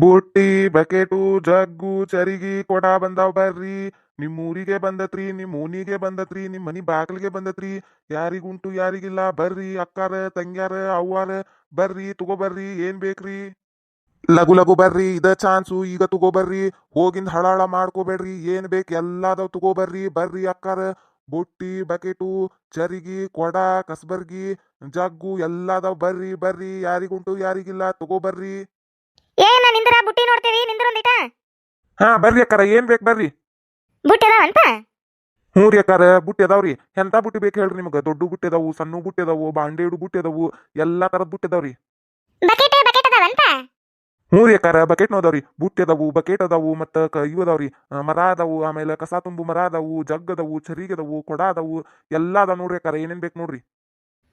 ಬುಟ್ಟಿ ಬಕೆಟು, ಜಗ್ಗು, ಚರಿಗಿ, ಕೊಡ ಬಂದಾವ್ ಬರ್ರಿ. ನಿಮ್ ಊರಿಗೆ ಬಂದತ್ರಿ ನಿಮ್ ಮೂನಿಗೆ ಬಂದತ್ರಿ ನಿಮ್ ಮನಿ ಬಾಗಿಲಿಗೆ ಬಂದತ್ರಿ. ಯಾರಿಗುಂಟು ಯಾರಿಗಿಲ್ಲ, ಬರ್ರಿ. ಅಕ್ಕಾರ, ತಂಗ್ಯಾರ, ಅವ್ವಾರ, ಬರ್ರಿ ತಗೋಬರ್ರಿ ಏನ್ ಬೇಕ್ರಿ? ಲಗು ಲಗು ಬರ್ರಿ, ಇದ ಚಾನ್ಸು, ಈಗ ತಗೋ ಬರ್ರಿ. ಹೋಗಿಂದ ಹಳಾಳ ಮಾಡ್ಕೋಬೇಡ್ರಿ. ಏನ್ ಬೇಕ್? ಎಲ್ಲಾದವ್ ತಗೋ ಬರ್ರಿ. ಬರ್ರಿ ಅಕ್ಕಾರ. ಬುಟ್ಟಿ ಬಕೆಟು, ಚರಿಗಿ, ಕೊಡ, ಕಸ್ಬರ್ಗಿ, ಜಗ್ಗು, ಎಲ್ಲಾದವ್ ಬರ್ರಿ ಬರ್ರಿ. ಯಾರಿಗುಂಟು ಯಾರಿಗಿಲ್ಲ ತಗೋಬರ್ರಿ ಏನ ನಿಂದ್ರ ಬುಟ್ಟಿ ನೋಡ್ತೀವಿ ನಿಂದ್ರ ಒಂದಿಟ ಹಾ ಬರ್ರಿ ಅಕ್ಕಾರ ಏನ್ ಬೇಕ್ ಬರ್ರಿ. ಬುಟ್ಟಿ ಅದಾವಂತ? ಹ್ಞೂ ರೀ ಅಕ್ಕಾರ ಬುಟ್ಟಿ ಅದಾವ್ರಿ ಎಂತ ಬುಟ್ಟಿ ಬೇಕು ಹೇಳ್ರಿ ನಿಮ್ಗೆ? ದೊಡ್ಡ ಬುಟ್ಟಿ ಅದಾವು ಸಣ್ಣ ಬುಟ್ಟಿ ಅದಾವು ಬಾಂಡೇಡು ಬುಟ್ಟಿ ಅದಾವು ಎಲ್ಲಾ ತರದ ಬುಟ್ಟಿ ಅದಾವ್ರಿ ಬಕೆಟ್ ಬಕೆಟ್ ಅದಾವಂತ? ಹ್ಞೂ ರೀ ಅಕ್ಕಾರ ಬಕೆಟ್ ಅದಾವ್ರಿ ಬುಟ್ಟಿ ಅದಾವು ಬಕೆಟ್ ಅದಾವು ಮತ್ತ ಕ ಇವು ಅದಾವ್ರಿ ಮರ ಅದಾವು ಆಮೇಲೆ ಕಸ ತುಂಬು ಮರ ಅದಾವು ಜಗ್ ಅದಾವು ಚರಿಗೆ ಅದಾವು ಕೊಡ ಅದಾವು ಎಲ್ಲಾ ಅದಾವ ನೋಡ್ರಿ ಅಕ್ಕಾರ ಏನೇನ್ ಬೇಕು ನೋಡ್ರಿ.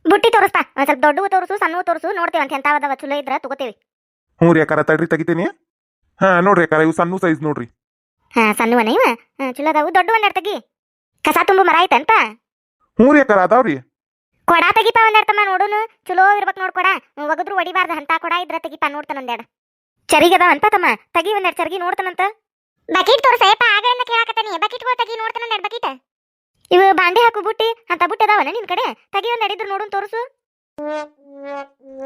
ಬುಟ್ಟಿ ತೋರಿಸ್ತಾ ಒಂದ್ ಸ್ವಲ್ಪ ದೊಡ್ಡವು ತೋರಿಸು ಸಣ್ಣವು ತೋರಿಸು ನೋಡ್ತೀವಿ ಅಂತ ಎಂತ ಅದಾವ ಚಲೋ ಇದ್ರ ತಗೋತೇವಿ. ಹ್ಞೂ ರೀ ಅಕ್ಕಾರ ತಡ್ರಿ ತೆಗಿತೀನಿ. ಹಾ ನೋಡ್ರಿ ಅಕ್ಕಾರ ಇವು ಸಣ್ಣ ಸೈಜ್ ನೋಡ್ರಿ. ಹಾ ಸಣ್ಣವನ ಇವ? ಹಾ, ಚಲೋ ಅದಾವು ದೊಡ್ಡ ಒಂದೆರಡು ತಗಿ. ಕಸ ತುಂಬು ಮರ ಐತಂತ? ಹ್ಞೂ ರೀ ಅಕ್ಕಾರ ಅದಾವ್ರಿ ಕೊಡ ತೆಗಿಪ ಒಂದೆರಡು ತಮ್ಮ ನೋಡುನು ಚಲೋ ಇರ್ಬೇಕು ನೋಡ್ ಕೊಡ. ಒಗದ್ರು ಒಡಿಬಾರ್ದು ಅಂತ ಕೊಡ ಇದ್ರ ತೆಗಿಪ ನೋಡ್ತಾನ ಒಂದೆರಡು ಚರಿಗೆ ಅದಾವಂತ ತಮ್ಮ ತೆಗಿ ಒಂದೆರಡು ಚರ್ಗಿ ನೋಡ್ತಾನಂತ. ಬಕೆಟ್ ತೋರ್ಸಯಪ್ಪ ಆಗಲಿಂದ ಕೇಳಾಕತ್ತಾನಿ. ಬಕೆಟ್ಗಳು ತೆಗಿ ನೋಡ್ತಾನ ಒಂದೆರಡು ಬಕೆಟ್. ಇವು ಬಾಂಡೆ ಹಾಕು ಬುಟ್ಟಿ ಅಂತ ಬುಟ್ಟಿ ಅದಾವನ ನಿನ್ ಕಡೆ? ತೆಗಿ ಒಂದೆರಡು ಇದ್ರು ನೋಡುನ್ ತೋರಿಸು.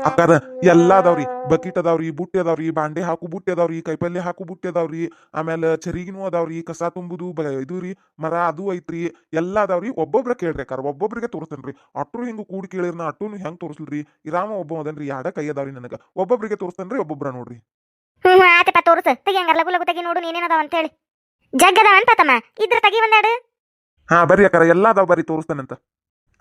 ಅಕ್ಕಾರ ಎಲ್ಲಾ ಅದಾವ್ರಿ ಬಕೀಟ್ ಅದಾವ್ರಿ ಬುಟ್ಟಿ ಅದಾವ್ರಿ ಬಾಂಡೆ ಹಾಕು ಬುಟ್ಟಿ ಅದಾವ್ರಿ ಕೈಪಲ್ಲೆ ಹಾಕು ಬುಟ್ಟಿ ಅದಾವ್ರಿ ಆಮೇಲೆ ಚರಿಗಿನೂ ಅದಾವ್ರಿ ಕಸ ತುಂಬುದು ಇದು ರೀ ಮರ ಅದು ಐತ್ರಿ ಎಲ್ಲಾ ಅದಾವ್ರಿ ಒಬ್ಬೊಬ್ರ ಕೇಳ್ರಿ ಅಕ್ಕಾರ ಒಬ್ಬೊಬ್ರಿಗೆ ತೋರಿಸ್ತೇನ್ರಿ ಅಟ್ರು ಹಿಂಗ ಕೂಡಿ ನಾ ಅಟ್ಟುನು ಹೆಂಗ್ ತೋರಿಸ್ಲ್ರಿ ಇರಾಮ ಒಬ್ಬ ಅದನ್ರಿ ಯಾಡ ಕೈ ಅದಾವ್ರಿ ನನಗ ಒಬ್ಬೊಬ್ರಿಗೆ ತೋರಿಸ್ತೇನ್ರಿ ಒಬ್ಬೊಬ್ರ ನೋಡ್ರಿ. ಹ್ಮ್ ಹ್ಮ್ ಆತಪ್ಪ ತೋರ್ಸು ತೆಗಿ ಹಂಗಾರ ಲಗು ಲಗು ತೆಗಿ ನೋಡು ಅಂತೇಳಿ. ಇದ್ರ ತೆಗಿ ಹಾ ಬರ್ರಿ ಅಕ್ಕಾರ ಎಲ್ಲಾ ಅದಾವ್ ಬರ್ರಿ ತೋರಿಸ್ತೇನಂತ.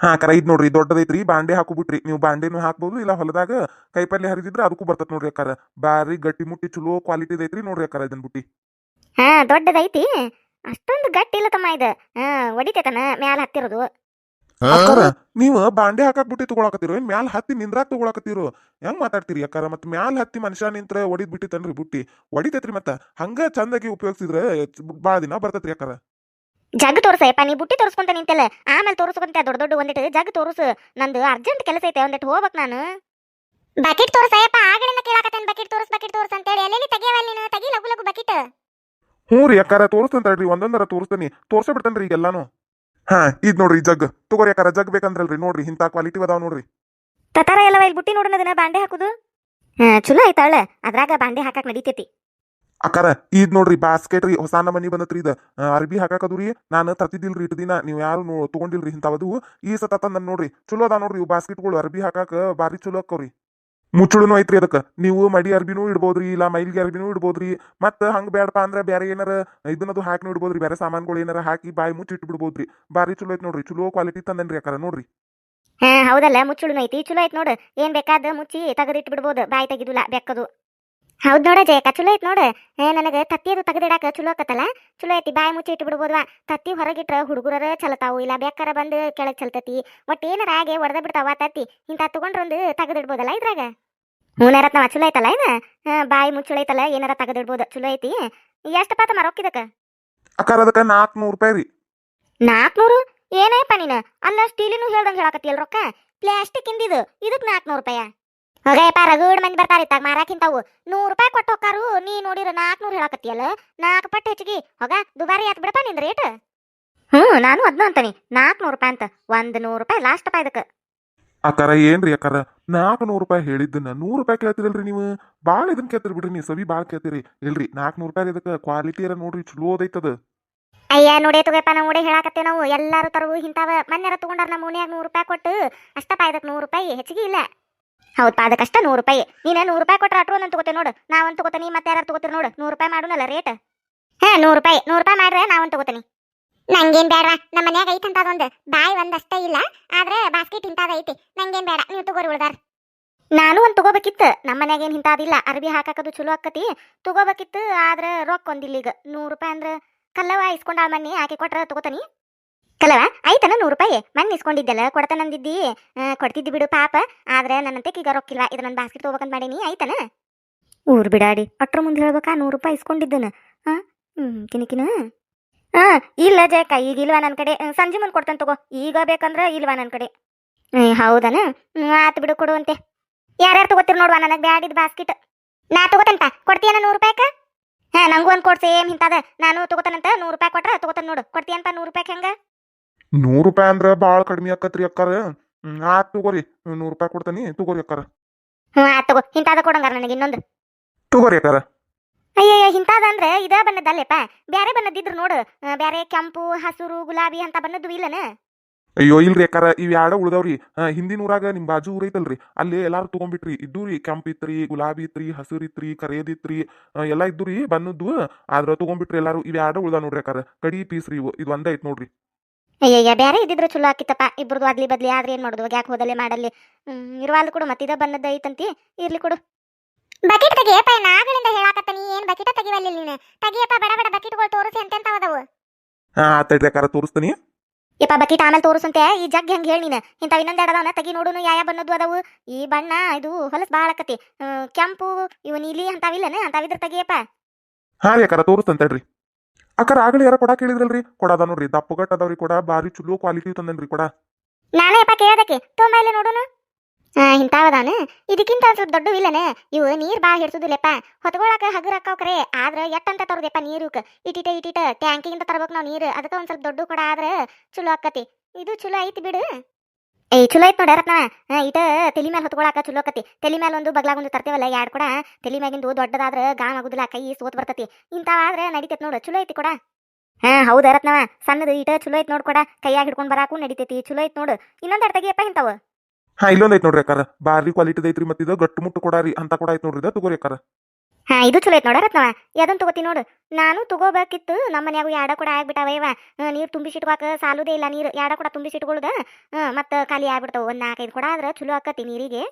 ಹಾ ಕರ ಇದ್ ನೋಡ್ರಿ ದೊಡ್ಡದೈತ್ರಿ ಬಾಂಡೆ ಹಾಕು ಬಿಟ್ರಿ ನೀವು ಬಾಂಡೆನು ಹಾಕ್ಬೋದು ಇಲ್ಲ ಹೊಲದಾಗ ಕೈಪಲ್ಯ ಹರಿದಿದ್ರೆ ಅದಕ್ಕೂ ಬರ್ತತ್ ನೋಡ್ರಿ ಅಕ್ಕಾರ. ಬಾರಿ ಗಟ್ಟಿ ಮುಟ್ಟಿ ಚಲೋ ಕ್ವಾಲಿಟಿ ಐತ್ರಿ ನೋಡ್ರಿ ಅಕ್ಕಾರ ಇದನ್ ಬುಟ್ಟಿ. ಹಾ ದೊಡ್ಡದೈತಿ ಅಷ್ಟೊಂದು ಗಟ್ಟಿ ಇಲ್ಲ ತಮ್ಮ ಇದು. ಹಾ ಹೊಡಿತೈತನ ಮ್ಯಾಲ ಹತ್ತಿರೋದು. ಅಕ್ಕಾರ ನೀವು ಬಾಂಡೆ ಹಾಕಾಕ್ ಬಿಟ್ಟಿ ತಗೊಳಕತ್ತೀರೋ? ಏನ್ ಮ್ಯಾಲ ಹತ್ತಿ ನಿಂದ್ರಾಕ್ ತಗೊಳಕತ್ತೀರೋ? ಹೆಂಗ್ ಮಾತಾಡ್ತೀರಿ ಅಕ್ಕಾರ? ಮತ್ ಮ್ಯಾಲ ಹತ್ತಿ ಮನುಷ್ಯ ನಿಂತ್ರ ಒಡಿದ್ ಬಿಟ್ಟಿತ್ತನ್ರಿ ಬುಟ್ಟಿ. ಒಡಿತೈತ್ರಿ ಮತ್ತ. ಹಂಗ ಚಂದಾಗಿ ಉಪಯೋಗಿಸಿದ್ರೆ ಬಾಳ ದಿನ ಬರ್ತೈತ್ರಿ ಅಕ್ಕಾರ. ಜಗ್ ತೋರ್ಸಯಪ್ಪ ನೀ ಬುಟ್ಟಿ ತೋರಿಸ್ಕೊಂತ ನಿಂತಲ್ಲ. ಆಮೇಲೆ ತೋರಿಸ್ಕೊಂತ ದೊಡ್ಡ ದೊಡ್ಡ ಒಂದಿಟ್ಟು ಜಗ್ ತೋರಿಸು. ನಂದು ಅರ್ಜೆಂಟ್ ಕೆಲಸ ಐತೆ ಒಂದಿಟ್ಟು ಹೋಗ್ಬೇಕು ನಾನು. ಬಕೆಟ್ ತೋರ್ಸಯಪ್ಪ ಆಗಲಿಂದ ಕೇಳಾಕತ್ತೇನೆ ಬಕೆಟ್ ತೋರ್ಸ್ ಬಕೆಟ್ ತೋರ್ಸ್ ಅಂತೇಳಿ. ಎಲ್ಲೆಲ್ಲಿ ತೆಗಿಯವಲ್ಲ ನೀನು? ತೆಗಿ ಲಗು ಲಗು ಬಕೆಟ್. ಹ್ಞೂ ರೀ ಅಕ್ಕಾರ ತೋರಿಸ್ತೇನೆ ತಡ್ರಿ ಒಂದೊಂದರ ತೋರಿಸ್ತೀನಿ. ತೋರ್ಸೇ ಬಿಡ್ತೇನ್ರಿ ಈಗೆಲ್ಲಾನು ಹಾ ಇದ್ ನೋಡ್ರಿ ಜಗ್. ತಗೋರಿ ಅಕ್ಕಾರ ಜಗ್ ಬೇಕಂದ್ರಲ್ರಿ ನೋಡ್ರಿ ಇಂತ ಕ್ವಾಲಿಟಿ ಅದಾವ ನೋಡ್ರಿ. ತತರ ಎಲ್ಲವ ಇಲ್ಲಿ ಬುಟ್ಟಿ ನೋಡೋಣ ಬಾಂಡೆ ಹಾಕುದು? ಹಾ ಚಲೋ ಐತಾಳೆ ಅದ್ರಾಗ ಬಾಂಡೆ ಹಾಕಕ್ ನಡೀತೈತಿ. ಅಕ್ಕಾರ, ಇದ್ ನೋಡ್ರಿ ಬಾಸ್ಕೆಟ್ ರೀ, ಹೊಸಾನ ಮನಿ ಬಂದತ್ರಿ ಇದು. ಅರ್ಬಿ ರೀ ನಾನು ತರ್ತಿದ್ದಿಲ್ರಿ ಇಟ್ಟು ದಿನ, ನೀವು ಯಾರು ನೋ, ತಗೊಂಡಿಲ್ರಿ ಇಂಥವದು. ಈ ಸತ ತಂದ ನೋಡ್ರಿ, ಚಲೋ ಅದ ನೋಡ್ರಿ ಇವು ಬಾಸ್ಕೆಟ್ಗಳು ಅರ್ಬಿ ಹಾಕಾಕ ಬಾರಿ ಚಲೋ ಅಕ್ಕವ್ರಿ. ಮುಚ್ಚುಳುನು ಐತ್ರಿ ಅದಕ್ಕೆ. ನೀವು ಮಡಿ ಅರ್ಬಿನೂ ಇಡ್ಬೋದ್ರಿ, ಇಲ್ಲ ಮೈಲ್ಗೆ ಅರ್ಬಿನೂ ಇಡ್ಬೋದ್ರಿ. ಮತ್ತೆ ಹಂಗ ಬೇಡಪ್ಪ ಅಂದ್ರೆ ಬೇರೆ ಏನಾರ ಇದನ್ನದು ಹಾಕಿ ಇಡ್ಬೋದ್ರಿ ಬೇರೆ ಸಾಮಾನುಗಳು ಏನಾರ ಹಾಕಿ ಬಾಯಿ ಮುಚ್ಚಿ ಇಟ್ಬಿಡ್ಬೋದ್ರಿ. ಬಾರಿ ಚಲೋ ಐತಿ ನೋಡ್ರಿ, ಚಲೋ ಕ್ವಾಲಿಟಿ ತಂದನ್ರಿ ಅಕ್ಕಾರ, ನೋಡ್ರಿ. ಹೌದಲ್ಲ, ಮುಚ್ಚುಳುನು ಐತಿ, ಚಲೋ ಐತಿ ನೋಡು. ಏನ್ ಬೇಕಾದ ಮುಚ್ಚಿ ತೆಗೆದಿಟ್ಟು ಬಿಡ್ಬೋದು ಬಾಯಿ ತೆಗಿದಿಲ್ಲ ಬೆಕ್ಕದು. ಹೌದ್ ನೋಡ ಜಯಕ ಚಲೋ ಐತಿ ನೋಡು. ನನಗೆ ತತ್ತಿಯದು ತೆಗೆದಿಡಾಕ ಚಲೋ ಆಕತ್ತಲ್ಲ? ಚಲೋ ಐತಿ ಬಾಯಿ ಮುಚ್ಚಿ ಇಟ್ಟು ಬಿಡ್ಬೋದ್ವಾ ತತ್ತಿ ಹೊರಗಿಟ್ರ ಹುಡುಗರ ಚಲತಾವು ಇಲ್ಲ ಬೇಕಾರ ಬಂದು ಕೆಳಗ್ ಚಲ್ತತಿ ಒಟ್ಟು ಏನಾರ ಆಗಿ ಒಡೆದ ಬಿಡ್ತಾವ ತತ್ತಿ ಇಂಥ ತಗೊಂಡ್ರೊಂದು ತೆಗೆದಿಡ್ಬೋದಲ್ಲ ಇದ್ರಾಗ? ಹೂನಾರ ರತ್ನವ ಚಲೋ ಐತಲ್ಲ ಇದ? ಹಾ, ಬಾಯಿ ಮುಚ್ಚಳೈತಲ್ಲ ಏನಾರ ತೆಗೆದಿಡ್ಬೋದು ಚಲೋ ಐತಿ. ಎಷ್ಟಪ್ಪ ತಮ್ಮ ರೊಕ್ಕಿದಕ್ಕ ಅಕ್ಕಾರ ಅದಕ್ಕೆ ನಾಲ್ಕುನೂರು ರೂಪಾಯಿ ರೀ. ನಾಲ್ಕುನೂರು ಏನಪ್ಪ ನೀನು? ಅಲ್ಲ ಸ್ಟೀಲಿನೂ ಹೇಳ್ದಂಗೆ ಹೇಳಕತ್ತಿಯಲ್ಲ ರೊಕ್ಕ? ಪ್ಲಾಸ್ಟಿಕ್ ಇಂದಿದು ಇದಕ್ಕೆ ನಾಲ್ಕುನೂರು ರೂಪಾಯ. ಹೋಗಯ್ಯಪ್ಪ ರಗಡ್ ಮಂದಿ ಬರ್ತಾರೆ ಇತ್ತಾಗ ಮಾರಾಕಿಂತಾವು ನೂರು ರೂಪಾಯಿ ಕೊಟ್ಟು ಹೋಗಾರು ನೀ ನೋಡಿರ ನಾಲ್ಕುನೂರು ಹೇಳಕತ್ತಿಯಲ್ಲ? ನಾಲ್ಕು ಪಟ್ಟು ಹೆಚ್ಚಿಗೆ. ಹೋಗ ದುಬಾರಿ ಆತ್ ಬಿಡಪ್ಪ ನಿಂದ ರೇಟ್ ಹ್ಞೂ ನಾನು ಅದನ್ನ ಅಂತಾನೆ. ನಾಲ್ಕುನೂರು ರೂಪಾಯಿ ಅಂತ. ಒಂದು ನೂರು ರೂಪಾಯಿ ಲಾಸ್ಟ್ ಅಪ್ಪ ಇದಕ್ಕೆ ಅಕ್ಕಾರ ಏನ್ರಿ ಅಕ್ಕಾರ? ನಾಲ್ಕುನೂರು ರೂಪಾಯಿ ಹೇಳಿದ್ದನ್ನ ನೂರು ರೂಪಾಯಿ ಕೇಳ್ತಿರಲ್ರಿ ನೀವು? ಭಾಳ ಇದನ್ನ ಕೇಳ್ತಿರ್ ಬಿಡ್ರಿ ನೀವು ಸವಿ ಭಾಳ ಕೇಳ್ತೀರಿ. ಇಲ್ರಿ ನಾಲ್ಕುನೂರು ರೂಪಾಯಿ ಇದಕ್ಕೆ ಕ್ವಾಲಿಟಿ ಎಲ್ಲ ನೋಡ್ರಿ ಚಲೋ ಅದೈತದ ಅಯ್ಯ ನೋಡೇ ತಗೋಪ್ಪ ನಾವು ನೋಡೇ ಹೇಳಾಕತ್ತೇವೆ ನಾವು. ಎಲ್ಲಾರು ತರವು ಹಿಂತಾವ ಮನ್ಯಾರ ತಗೊಂಡಾರ ನಮ್ಮ ಓಣ್ಯಾಗ ನೂರು ರೂಪಾಯಿ ಕೊಟ್ಟು ಅಷ್ಟಪ್ಪ ಇದಕ್ಕೆ ನೂರು ರೂಪಾಯಿ ಹೆಚ್ಚಿಗೆ ಇಲ್ಲ. ಹೌದಪ್ಪ ಅದಕ್ಕಷ್ಟ ನೂರು ರೂಪಾಯಿ. ನೀನು ನೂರು ರೂಪಾಯಿ ಕೊಟ್ಟರೆ ಅಟ್ರು ಒಂದೊಂದು ತಗೋತೇನೆ ನೋಡು. ನಾವೊಂದು ತಗೋತೀನಿ ಮತ್ತೆ ಯಾರು ತಗೋತೀರಿ ನೋಡು. ನೂರು ರೂಪಾಯಿ ಮಾಡೋಣಲ್ಲ ರೇಟ್ ಹಾಂ, ನೂರು ರೂಪಾಯಿ. ನೂರು ರೂಪಾಯಿ ಮಾಡ್ರೆ ನಾವೊಂದು ತಗೋತೀನಿ. ನಂಗೇನ್ ಬೇಡವಾ? ನಮ್ಮ ಮನ್ಯಾಗ ಐತಂತ ಅದೊಂದು ಬಾಯಿ ಒಂದಷ್ಟೇ ಇಲ್ಲ. ಆದ್ರೆ ಬಾಸ್ಕೆಟ್ ಇಂತಾದ ಐತಿ. ನಂಗೇನ್ ಬೇಡ. ನೀವು ತಗೋರಿ ಉಳ್ದಾರ ನಾನು ಒಂದು ತಗೋಬೇಕಿತ್ತು. ನಮ್ಮ ಮನ್ಯಾಗ ಏನು ಇಂತಾದಿಲ್ಲ ಅರ್ಬಿ ಹಾಕಾಕದು ಚಲೋ ಆಕತಿ ತಗೋಬೇಕಿತ್ತು, ಆದ್ರೆ ರೊಕ್ಕ ಒಂದಿಲ್ಲ ಈಗ. ನೂರು ರೂಪಾಯಿ ಅಂದ್ರೆ ಕಲ್ಲವ ಇಸ್ಕೊಂಡಾಳ ಮನ್ನಿ, ಆಕೆ ಕೊಟ್ರ ತಗೋತಾನಿ. ಕಲ್ಲವ ಐತನ ನೂರು ರೂಪಾಯಿ? ಮಣ್ಣು ಇಸ್ಕೊಂಡಿದ್ದಲ್ಲ ಕೊಡ್ತಾನಂದಿದ್ದಿ ಆ, ಕೊಡ್ತಿದ್ದಿ ಬಿಡು ಪಾಪ. ಆದ್ರೆ ನನ್ನಂತೆ ಈಗ ರೊಕ್ಕಿಲ್ಲ. ಇದು ನನ್ನ ಬಾಸ್ಕೆಟ್ ತಗೋಬೇಕಂತ ಮಾಡೀನಿ ಐತನ ಊರ್ ಬಿಡಾಡಿ. ಅಟ್ರ ಮುಂದೆ ಹೇಳ್ಬೇಕಾ ನೂರು ರೂಪಾಯಿ ಇಸ್ಕೊಂಡಿದ್ದನ ಹಾ ಹ್ಮ್ ಕಿನಿಕಿನ ಹಾ ಇಲ್ಲ ಜಯಕ್ಕ ಈಗ ಇಲ್ವಾ ನನ್ನ ಕಡೆ? ಸಂಜೆ ಮುಂದೆ ಕೊಡ್ತೇನೆ ತಗೋ. ಈಗ ಬೇಕಂದ್ರೆ ಇಲ್ವಾ ನನ್ನ ಕಡೆ? ಹೌದನ? ಹ್ಮ್ ಆತು ಬಿಡು ಕೊಡು ಅಂತೆ. ಯಾರ್ಯಾರು ತಗೋತೀರಿ ನೋಡುವ ನನಗೆ ಬ್ಯಾಡಿದ ಬಾಸ್ಕೆಟ್ ನಾ ತಗೋತಂತ ಕೊಡ್ತೀಯನ ನೂರು ರೂಪಾಯಿ ನಂಗೂ ಒಂದ್ ಕೊಡ್ ಸೇಮ್ ಇಂತದ ನಾನು ತಗೋತಾನಂತ ನೂರು ರೂಪಾಯಿ ಕೊಟ್ರೆ ತಗೋತಾನ ನೋಡು. ಕೊಡ್ತೀಯಂತ ನೂರು ರೂಪಾಯಿ ಹೆಂಗ? ನೂರು ರೂಪಾಯಿ ಅಂದ್ರ ಭಾಳ ಕಡಿಮೆ ಆಕತ್ರಿ ಅಕ್ಕಾರ. ಹ್ಮ್ ಆತ್ ತಗೋರಿ. ನೂರು ರೂಪಾಯಿ ಕೊಡ್ತಾನಿ ತಗೋರಿ ಅಕ್ಕಾರ. ಹ್ಞೂ ಆತ್ ತಗೋ. ಇಂತಾದ ಕೊಡಂಗಾರ ನನಗೆ ಇನ್ನೊಂದು. ತಗೋರಿ ಅಕ್ಕಾರ. ಅಯ್ಯಯ್ಯ ಇಂತಾದ ಅಂದ್ರೆ ಇದ ಬಣ್ಣದಲ್ಲೇಪ ಬ್ಯಾರೆ ಬಣ್ಣದಿದ್ರು ನೋಡು. ಆ, ಬ್ಯಾರೆ ಕೆಂಪು ಹಸುರು ಗುಲಾಬಿ ಅಂತ ಬಣ್ಣದ್ದು ಇಲ್ಲನ? ಅಯ್ಯೋ ಇಲ್ರಿ ಅಕ್ಕಾರ. ಇವ್ ಯಾಡ ಉಳ್ದವ್ರಿ. ಆ, ಹಿಂದಿನ ಊರಾಗ ನಿಮ್ ಬಾಜು ಊರ್ ಐತಲ್ರಿ. ಅಲ್ಲಿ ಎಲ್ಲಾರು ತಗೊಂಡ್ಬಿಟ್ರಿ ಇದ್ದು ರೀ ಕೆಂಪ್ ಇತ್ರಿ ಗುಲಾಬಿ ಇತ್ರಿ ಹಸಿರು ಇತ್ರಿ ಕರೇದಿತ್ರಿ ಎಲ್ಲಾ ಇದ್ದು ರೀ ಬನ್ನದ್ದು ಆದ್ರ ತಗೊಂಡ್ಬಿಟ್ರಿ ಎಲ್ಲಾರು. ಇವ್ ಯಾಡ ಉಳ್ದ ನೋಡ್ರಿ ಅಕ್ಕಾರ. ಕಡಿ ಪೀಸ್ ರೀ ಇವು. ಇದು ಒಂದೇ ಐತ್ ನೋಡ್ರಿ. ಅಯ್ಯಯ್ಯ ಬೇರೆ ಇದ್ದಿದ್ರು ಚಲೋ ಆಕಿತ್ತಪ್ಪ. ಇಬ್ಬರದು ಅದ್ಲಿ ಬದ್ಲಿ ಆದ್ರೆ ಏನ್ ಮಾಡುದು? ಯಾಕೆ ಹೋದಲ್ಲೇ ಮಾಡಲ್ಲಿ? ಹ್ಮ್ ಇರುವ ಕೊಡು ಮತ್ತಿದ ಬಣ್ಣದ ಐತಂತಿ ಇರ್ಲಿ ಕೊಡು. ಬಕೆಟ್ ತೆಗಿಯಪ್ಪ ನಾಗಳಿಂದ ಹೇಳಾಕತ್ತ ನೀ? ಏನ್ ಬಕೆಟ ತೆಗಿವಲ್ಲಿ ನೀನು? ತೆಗಿಯಪ್ಪ ಬಡ ಬಡ ಬಕೆಟ್ಗಳು ತೋರಿಸಿ ಎಂತೆಂತವದವು ಹಾ ಆತೈತ್ರಿ ಅಕ್ಕಾರ ತೋರಿಸ್ತೀನಿ ಯಪ್ಪ ಬಕೆಟ್ ಆಮೇಲೆ ತೋರಿಸಂತೆ ಈ ಜಗ್ ಹೆಂಗ್ ಹೇಳಿ ನೀನು? ಇಂತ ಇನ್ನೊಂದ್ ಅದಾವನ ತಗಿ ನೋಡುನು ಯಾವ ಬಣ್ಣದ್ದು ಅದಾವು? ಈ ಬಣ್ಣ ಇದು ಹೊಲಸ್ ಭಾಳ ಆಕತಿ. ಕೆಂಪು ಇವು ನೀಲಿ ಅಂತಾವಿಲ್ಲನ ಅಂತಾವಿದ್ರ ತೆಗಿಯಪ್ಪ. ಹಾ ರೀ ತೋರಿಸ್ತಂತ ತೋರಿಸ್ತಂತೇಳ್ರಿ ಅಕ್ಕಾರ ಆಗಲಿ ಯಾರ ಕೊಡ ಕೇಳಿದ್ರಲ್ರಿ ಕೊಡದ ನೋಡ್ರಿ ದಪ್ಪಗಟ್ ಅದಾವ್ರಿ ಕೊಡ ಬಾರಿ ಚಲೋ ಕ್ವಾಲಿಟಿ ತಂದನ್ರಿ ಕೊಡ. ನಾನೇ ಯಪ್ಪ ಕೇಳದಕ್ಕೆ ತೊಂಬ ಇಲ್ಲ ನೋಡೋಣ. ಇಂತಾವದಾನ ಇದಕ್ಕಿಂತ ಸ್ವಲ್ಪ ದೊಡ್ಡ ಇಲ್ಲನ? ಇವು ನೀರ್ ಬಾ ಹಿಡ್ಸುದಿಲ್ಲಪ್ಪ. ಹೊತ್ಕೊಳಕ ಹಗುರ ಅಕ್ಕಾವ್ ಕರೆ, ಆದ್ರ ಎಟ್ಟಂತ ತರೋದಪ್ಪ ನೀರು ಇಟಿಟ ಇಟಿಟ ಟ್ಯಾಂಕಿಂದ ತರ್ಬೇಕು ನಾವು ನೀರು. ಅದಕ್ಕ ಒಂದ್ ಸ್ವಲ್ಪ ದೊಡ್ಡ ಕೊಡ ಆದ್ರ ಚಲೋ ಆಕತಿ. ಇದು ಚಲೋ ಐತಿ ಬಿಡು. ಏಯ್ ಚಲೋ ಐತ್ ನೋಡ ರತ್ನ ಇಟ ತಲೆ ಮೇಲೆ ಹೊತ್ಕೊಳಕ ಚಲೋ ಆಕತಿ. ತಲೆ ಮೇಲೆ ಒಂದು ಬಗ್ಲಾಗ ಒಂದು ತರ್ತೇವಲ್ಲ ಎರಡು ಕೂಡ. ತಲೆ ಮ್ಯಾಗಿಂದು ದೊಡ್ಡದಾದ್ರ ಗಾನ್ ಆಗುದಿಲ್ಲ ಕೈ ಸೋತ್ ಬರ್ತತಿ. ಆದ್ರ ನಡಿತೈತಿ ನೋಡು, ಚಲೋ ಐತಿ ಕೊಡ. ಹಾ, ಹೌದ ರತ್ನವ ಸಣ್ಣದು ಇಟ ಚಲೋ ಐತಿ ನೋಡ್ ಕೊಡ. ಕೈಯಾಗ ಹಿಡ್ಕೊಂಡ್ ಬರಾಕು ನಡಿತೈತಿ, ಚಲೋ ಐತ್ ನೋಡು. ಇನ್ನೊಂದ್ ತೆಗಿಯಪ್ಪ ಇಂತಾವ ಹಾ, ಇಲ್ಲೊಂದ್ ಐತ್ ನೋಡ್ರಿ ಅಕ್ಕಾರ. ಬಾರಿ ಕ್ವಾಲಿಟಿ ಐತ್ರಿ ಮತ್ತ ಇದು ಗಟ್ಟು ಮುಟ್ಟು ಕೊಡಾರಿ ಅಂತ ಕೂಡ ಐತಿ ನೋಡ್ರಿ ತಗೋರಿ ಅಕ್ಕಾರ. ಹಾ, ಇದು ಚಲೋ ಐತೆ ನೋಡ ರತ್ನವ. ಯಾವ್ದನ್ ತಗೋತಿ ನೋಡು. ನಾನು ತಗೋಬೇಕಿತ್ತು. ನಮ್ಮ ಮನ್ಯಾಗ ಯಾಡ ಕೂಡ ಆಗ್ಬಿಟ್ಟಾವ ನೀರು ತುಂಬಿಸಿಟ್ಕೋಕ ಸಾಲುದೇ ಇಲ್ಲ. ನೀರು ಯಾಡ ಕೂಡ ತುಂಬಿಸಿಟ್ಕೊಳ್ಳುದ ಮತ್ತೆ ಖಾಲಿ ಆಗ್ಬಿಡ್ತಾವ. ಒಂದು ನಾಲ್ಕೈದು ಕೂಡ ಆದ್ರೆ ಚಲೋ ಆಕತಿ ನೀರಿಗೆ.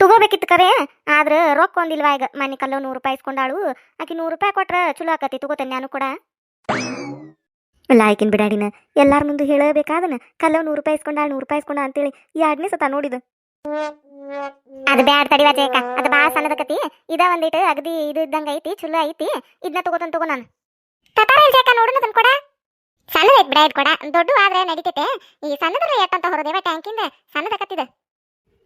ತಗೋಬೇಕಿತ್ತು ಕರೆ. ಆದ್ರೆ ರೊಕ್ಕ ಒಂದಿಲ್ವಾ ಈಗ? ಮನೆ ಕಲ್ಲೋ ನೂರು ರೂಪಾಯಿ ಇಸ್ಕೊಂಡಾಳು. ಆಕಿ ನೂರು ರೂಪಾಯಿ ಕೊಟ್ರ ಚಲೋ ಆಕತಿ. ತಗೋತೇನೆ ನಾನು ಕೂಡ. ಲಾಯ್ಕಿನ ಬಿಡಾಡಿನ ಎಲ್ಲಾರ ಮುಂದೆ ಹೇಳಬೇಕಾದನ. ಕಲ್ಲವ್ ನೂರು ರೂಪಾಯಿ ಇಸ್ಕೊಂಡಾಳು, ನೂರು ರೂಪಾಯಿ ಇಸ್ಕೊಂಡ ಅಂತೇಳಿ ಎರಡನೇ ಸತ ನೋಡಿದ ಅದು ಬ್ಯಾಡ್ ತಡಿವಾ ಜೇಕ ಅದು ಭಾಳ ಸಣ್ಣದಕತಿ ಇದ ಒಂದಿಟ್ಟು ಅಗದಿ ಇದು ಇದ್ದಂಗ ಐತಿ ಚುಲೋ ಐತಿ. ಇದನ್ನ ತಗೋತನ್ ತಗೋ ನಾನು. ತತಾರ ಜೇಕ ನೋಡುನ ತನ್ ಕೊಡ. ಸಣ್ಣದೈತ್ ಬಿಡ ಇದ್ ಕೊಡ. ದೊಡ್ಡ ಆದ್ರೆ ನಡಿತೈತೆ. ಈ ಸಣ್ಣದ್ರ ಎಟ್ಟಂತ ಹೊರದೇವ ಟ್ಯಾಂಕಿಂದ? ಸಣ್ಣದಕತ್ತಿದ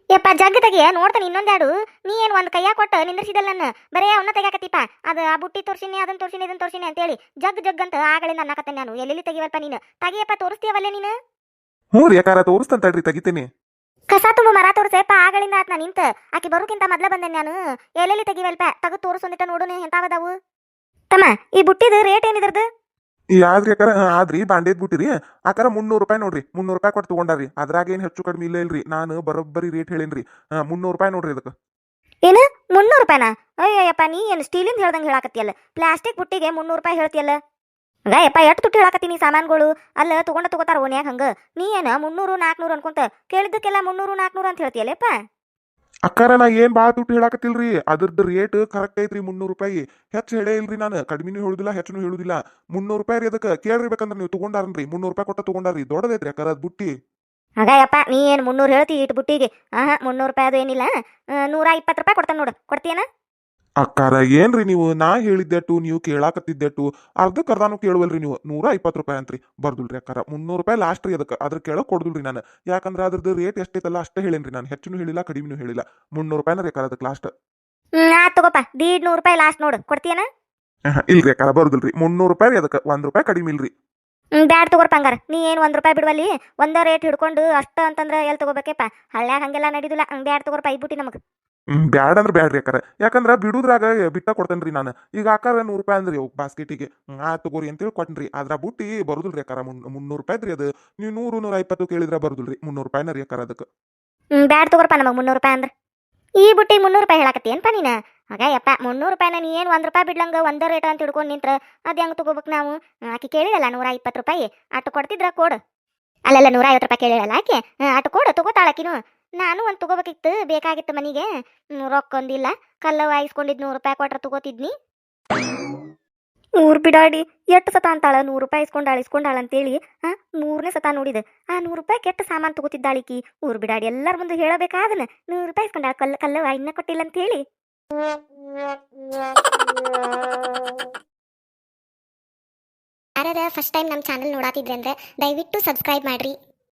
ಯಪ್ಪ ಜಗ್ ತೆಗಿಯ ನೋಡ್ತಾನೆ ಇನ್ನೊಂದೆರಡು ನೀ ಏನು ಒಂದ್ ಕೈಯಾಗ ಕೊಟ್ಟು ನಿಂದ್ರಿಸಿದಲ್ಲ ನನ್ನ? ಬರೇ ಅವನ್ನ ತೆಗಿಯಾಕತ್ತಿಪ್ಪ ಅದು ಆ ಬುಟ್ಟಿ ತೋರ್ಸಿನಿ ಅದನ್ನ ತೋರ್ಸಿನಿ ಇದನ್ನ ತೋರ್ಸಿನಿ ಅಂತೇಳಿ ಜಗ್ ಜಗ್ ಅಂತ ಆಗಳಿಂದ ಅನ್ನಕತ್ತೆ ನಾನು. ಎಲ್ಲೆಲ್ಲಿ ತೆಗಿವಲ್ಪ ನೀನು? ತಗಿಯಪ್ಪ ತೋರಿಸ್ತೀಯವಲ್ಲೇ ನೀನು? ಹ್ಞೂ ರೀ ಯಾಕಾರ ತೋರಿಸ್ತಂತ ತಡ್ರಿ ತೆಗಿತೀನಿ. ಕಸ ತುಂಬ ಮರ ತೋರ್ಸೇಪ ಆಗಳಿಂದ ಆತ್ ನಾ ನಿಂತ. ಆಕೆ ಬರೋಕ್ಕಿಂತ ಮೊದ್ಲ ಬಂದೆ ನಾನು. ಎಲ್ಲೆಲ್ಲಿ ತೆಗಿವಲ್ಪ ತಗದು ತೋರಿಸೊಂದಿಟ್ಟ ನೋಡುನು ಎಂತಾವದಾವು? ತಮ್ಮ ಈ ಬುಟ್ಟಿದ ರೇಟ್ ಏನಿದ್ರದ್ದು ಯಾವ್ದ್ರಿ ಅಕ್ಕಾರ ಆದ್ರಿ ಬಾಂಡೇದ್ ಬಿಟ್ಟಿರಿ. ಆಕರ ಮುನ್ನೂರು ರೂಪಾಯಿ ನೋಡ್ರಿ ಮುನ್ನೂರು ರೂಪಾಯಿ ಕೊಟ್ಟು ತಗೊಂಡಾರಿ ಅದ್ರಾಗ ಏನು ಹೆಚ್ಚು ಕಡಿಮೆ ಇಲ್ಲ ಇಲ್ರಿ. ನಾನು ಬರೋಬ್ಬರಿ ರೇಟ್ ಹೇಳೇನ್ರಿ. ಮುನ್ನೂರು ರೂಪಾಯಿ ನೋಡ್ರಿ ಅದಕ್ಕೆ ಏನು? ಮುನ್ನೂರು ರೂಪಾಯಿನಾ? ಅಯ್ಯಯ್ಯಪ್ಪ ನೀ ಏನು ಸ್ಟೀಲಿಂದ ಹೇಳ್ದಂಗೆ ಹೇಳಾಕತ್ತಿಯಲ್ಲ. ಪ್ಲಾಸ್ಟಿಕ್ ಬುಟ್ಟಿಗೆ ಮುನ್ನೂರು ರೂಪಾಯಿ ಹೇಳ್ತಿಯಲ್ಲ. ಅದ ಯಪ್ಪ ಎಷ್ಟು ತುಟ್ಟಿ ಹೇಳಕತ್ತೀನಿ ಸಾಮಾನುಗಳು? ಅಲ್ಲ ತಗೊಂಡ ತಗೋತಾರ ಓನ್ಯಾಗ ಹಂಗ. ನೀ ಏನ ಮುನ್ನೂರು ನಾಲ್ಕುನೂರು ಅನ್ಕೊಂತ ಕೇಳಿದ್ದಕ್ಕೆಲ್ಲ ಮುನ್ನೂರು ನಾಲ್ಕುನೂರು ಅಂತ ಹೇಳ್ತೀಯಲ್ಲಪ್ಪ ಅಕ್ಕಾರ ನಾ ಏನ್ ಭಾಳ ದುಡ್ಡು ಹೇಳಾಕತ್ತಿಲ್ರಿ? ಅದ್ರದ್ದು ರೇಟ್ ಕರೆಕ್ಟ್ ಐತ್ರಿ ಮುನ್ನೂರು ರೂಪಾಯಿ. ಹೆಚ್ಚು ಹೇಳೇ ಇಲ್ರಿ ನಾನು. ಕಡಿಮೆನೂ ಹೇಳುದಿಲ್ಲ ಹೆಚ್ಚು ಹೇಳುದಿಲ್ಲ. ಮುನ್ನೂರು ರೂಪಾಯಿ ರೀ ಅದಕ್ಕೆ. ಕೇಳ್ರಿ ಬೇಕಂದ್ರೆ ನೀವು ತಗೊಂಡಾರನ್ರಿ. ಮುನ್ನೂರು ರೂಪಾಯಿ ಕೊಟ್ಟ ತಗೊಂಡಾರ್ರಿ. ದೊಡ್ಡದೈತ್ರಿ ಅಕ್ಕಾರ ಅದು ಬುಟ್ಟಿ. ಅಗಯಪ್ಪ ನೀ ಏನು ಮುನ್ನೂರು ಹೇಳ್ತಿ ಇಟ್ಟು ಬುಟ್ಟಿಗೆ? ಹಾಂ ಮುನ್ನೂರು ರೂಪಾಯಿ ಅದು ಏನಿಲ್ಲ. ನೂರ ಇಪ್ಪತ್ತು ರೂಪಾಯಿ ಕೊಡ್ತಾನೆ ನೋಡು. ಕೊಡ್ತೀಯನ? ಅಕ್ಕಾರ ಏನ್ರಿ ನೀವು? ನಾ ಹೇಳಿದ್ದೆಟ್ಟು ನೀವು ಕೇಳಾಕತ್ತಿದ್ದೆಟ್ಟು ಅರ್ಧಕ್ಕೆ ಅರ್ಧಾನು ಕೇಳುವಲ್ರಿ ನೀವು. ನೂರ ಇಪ್ಪತ್ತು ರೂಪಾಯಿ ಅಂತ್ರಿ. ಬರ್ದುಲ್ರಿ ಅಕ್ಕಾರ. ಮುನ್ನೂರು ರೂಪಾಯಿ ಲಾಸ್ಟ್ ರೀ ಅದಕ್ಕೆ. ಅದ್ರ ಕೇಳೋ ಕೊಡ್ದುಲ್ರಿ ನಾನು. ಯಾಕಂದ್ರೆ ಅದ್ರದ್ದು ರೇಟ್ ಎಷ್ಟೈತಲ್ಲ ಅಷ್ಟೇ ಹೇಳೇನ್ರಿ ನಾನು. ಹೆಚ್ಚು ಹೇಳಿಲ್ಲ ಕಡಿಮೆನೂ ಹೇಳಿಲ್ಲ. ಮುನ್ನೂರು ರೂಪಾಯಿನ ರೀ ಅಕ್ಕಾರ ಅದಕ್ಕೆ ಲಾಸ್ಟ್ ನಾ ತಗೋಪ್ಪ ದೀಡ್ ನೂರು ರೂಪಾಯಿ ಲಾಸ್ಟ್ ನೋಡು. ಕೊಡ್ತೀಯನ? ಇಲ್ರಿ ಅಕ್ಕಾರ ಬರ್ದುಲ್ರಿ. ಮುನ್ನೂರು ರೂಪಾಯಿ ರೀ ಅದಕ್ಕೆ. ಒಂದ್ ರೂಪಾಯಿ ಕಡಿಮೆ ಇಲ್ರಿ. ಬ್ಯಾಡ್ ತಗೋರ್ಪ ಹಂಗಾರ. ನೀ ಏನು ಒಂದು ರೂಪಾಯಿ ಬಿಡುವಲ್ಲಿ? ಒಂದೇ ರೇಟ್ ಹಿಡ್ಕೊಂಡು ಅಷ್ಟ ಅಂತಂದ್ರೆ ಎಲ್ಲಿ ತಗೋಬೇಕಪ್ಪ ಹಳ್ಳ್ಯಾಗ ಹಂಗೆಲ್ಲ ನಡೀದಿಲ್ಲ. ಹಂಗ್ ಬ್ಯಾಡ್ ತಗೋರ್ಪ ಐದ್ಬಿಟ್ಟಿ ನಮಗೆ. ಹ್ಮ್ ಬ್ಯಾಡ್ ಅಂದ್ರೆ ಬ್ಯಾಡ್ರಿ ಅಕ್ಕಾರ. ಯಾಕಂದ್ರ ಬಿಡುದ್ರಾಗ ಬಿಟ್ಟ ಕೊಡ್ತೇನ್ರಿ ನಾನು. ಈಗ ಅಕ್ಕಾರ ನೂರು ರೂಪಾಯಿ ಅಂದ್ರಿ ಬಾಸ್ಕೆಟಿಗೆ. ಆ ತಗೋರಿ ಅಂತೇಳಿ ಕೊಟ್ಟನ್ರಿ ಅದ್ರ ಬುಟ್ಟಿ ಬರುದಿಲ್ರಿ ಅಕ್ಕಾರ, ಮುನ್, ಮುನ್ನೂರು ರೂಪಾಯಿ ರೀ ಅದು. ನೀವು ನೂರು ನೂರ ಇಪ್ಪತ್ತು ಕೇಳಿದ್ರ ಬರುದಿಲ್ರಿ, ಮುನ್ನೂರು ರೂಪಾಯಿನ ರೀ ಅಕ್ಕಾರ ಅದಕ್ಕೆ. ಹ್ಮ್, ಬ್ಯಾಡ್ ತಗೋರ್ಪ ನಮಗೆ ಮುನ್ನೂರು ರೂಪಾಯಿ ಅಂದ್ರೆ. ಈ ಬುಟ್ಟಿ ಮುನ್ನೂರು ರೂಪಾಯಿ ಹೇಳಕತ್ತೇನ್ಪ ನೀನ? ಆಗ ಯಪ್ಪ, ಮುನ್ನೂರು ರೂಪಾಯಿನ ನೀ ಏನು ಒಂದು ರೂಪಾಯಿ ಬಿಡ್ಲಂಗ, ಒಂದೇ ರೇಟ್ ಅಂತ ಹಿಡ್ಕೊಂಡು ನಿಂತ್ರ, ಅದು ಹೆಂಗ್ ತಗೋಬೇಕು ನಾವು? ಆಕೆ ಕೇಳಿರಲ್ಲ ನೂರ ಇಪ್ಪತ್ತು ರೂಪಾಯಿ. ಅಟ್ಟು ಕೊಡ್ತಿದ್ರ ಕೊಡು. ಅಲ್ಲಲ್ಲ ನೂರ ಐವತ್ತು ರೂಪಾಯಿ ಕೇಳಿರಲ್ಲ ಆಕೆ. ಅಟ್ಟು ಕೊಡು ತಗೋತಾಳಕಿನು ನಾನು ಒಂದು ತಗೋಬೇಕಿತ್ತು ಬೇಕಾಗಿತ್ತು ಮನೆಗೆ. ರೊಕ್ಕೊಂದಿಲ್ಲ. ರೊಕ್ಕ ಒಂದಿಲ್ಲ ಕಲ್ಲ ವಾಯಿಸ್ಕೊಂಡಿದ್ ನೂರು ರೂಪಾಯಿ ಕೊಟ್ರೆ ತಗೋತಿದ್ನಿ. ಊರು ಬಿಡಾಡಿ ಎಷ್ಟು ಸತ ಅಂತಾಳ? ನೂರು ರೂಪಾಯಿ ಇಸ್ಕೊಂಡಾಳ ಇಸ್ಕೊಂಡಾಳ ಅಂತೇಳಿ ಹಾ ಮೂರನೇ ಸತ ನೋಡಿದ. ಆ ನೂರು ರೂಪಾಯಿ ಕೆಟ್ಟ ಸಾಮಾನು ತಗೋತಿದ್ದಾಳಿಕಿ. ಊರು ಬಿಡಾಡಿ ಎಲ್ಲರ ಮುಂದೆ ಹೇಳಬೇಕಾದನ. ನೂರು ರೂಪಾಯಿ ಇಸ್ಕೊಂಡಾಳ ಕಲ್ಲ ಕಲ್ಲವ ಇನ್ನ ಕೊಟ್ಟಿಲ್ಲ ಅಂತೇಳಿ. ಹೇಳಿ ಯಾರದ ಫಸ್ಟ್ ಟೈಮ್ ನಮ್ಮ ಚಾನಲ್ ನೋಡಾತಿದ್ರೆ ಅಂದ್ರೆ ದಯವಿಟ್ಟು ಸಬ್ಸ್ಕ್ರೈಬ್ ಮಾಡ್ರಿ.